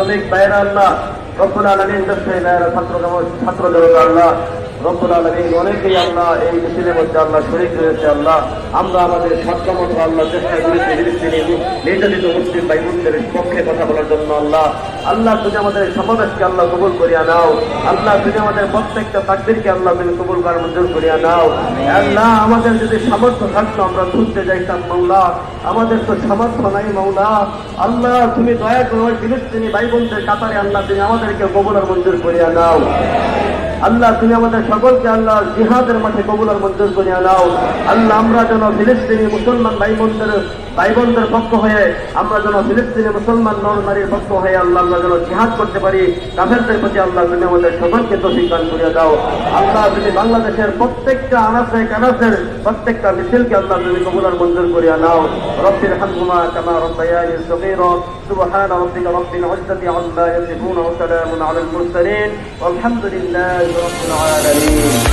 শ্রমিক বাইরা আল্লাহ রব্বুল ব্যবসায়ী বাইরা ছাত্র ছাত্র জনতা আল্লাহ। আল্লাহ এই আল্লাহ শরীর আল্লাহ। আমরা আমাদের কথা বলার জন্য আল্লাহ। আল্লাহ আমাদের আল্লাহ আল্লাহ প্রত্যেকটা আল্লাহ মঞ্জুর আল্লাহ আমাদের যদি সামর্থ্য থাকতো আমরা ঘুরতে যাইতাম মৌলা আমাদের তো সামর্থ্য নাই মৌলা আল্লাহ তুমি দয়া করো ফিলিস্তিনি ভাই বোনদের কাতারে আল্লাহ তুমি আমাদেরকে কবুলার মঞ্জুর করিয়া নাও। আল্লাহ তুমি আমাদের সকলকে আল্লাহ জিহাদের মাঠে কবুলার মঞ্জুর করিয়া নাও আল্লাহ আমরা যেন ফিলিস্তিনি মুসলমান ভাই বোনদের ভাই বোনদের পক্ষ হয়ে আমরা যেন ফিলিস্তিনি মুসলমান নর নারীর পক্ষ হয়ে আল্লাহ আমরা যেন জিহাদ করতে পারি কাফেরদের প্রতি আল্লাহ তুমি আমাদের সকলকে তফিক দান করিয়া দাও আল্লাহ তুমি বাংলাদেশের প্রত্যেকটা আনাসে কানাসের প্রত্যেকটা মিছিলকে আল্লাহ তুমি কবুলার মঞ্জুর করিয়া নাও রব্বির হামহুমা কামা রব্বায়ানি সগীরা সুবহান রাব্বিকা রব্বিল ইজ্জাতি আম্মা ইয়াসিফুন ওয়া সালামুন আলাল মুরসালিন والحمد لله رب العالمين Thank you.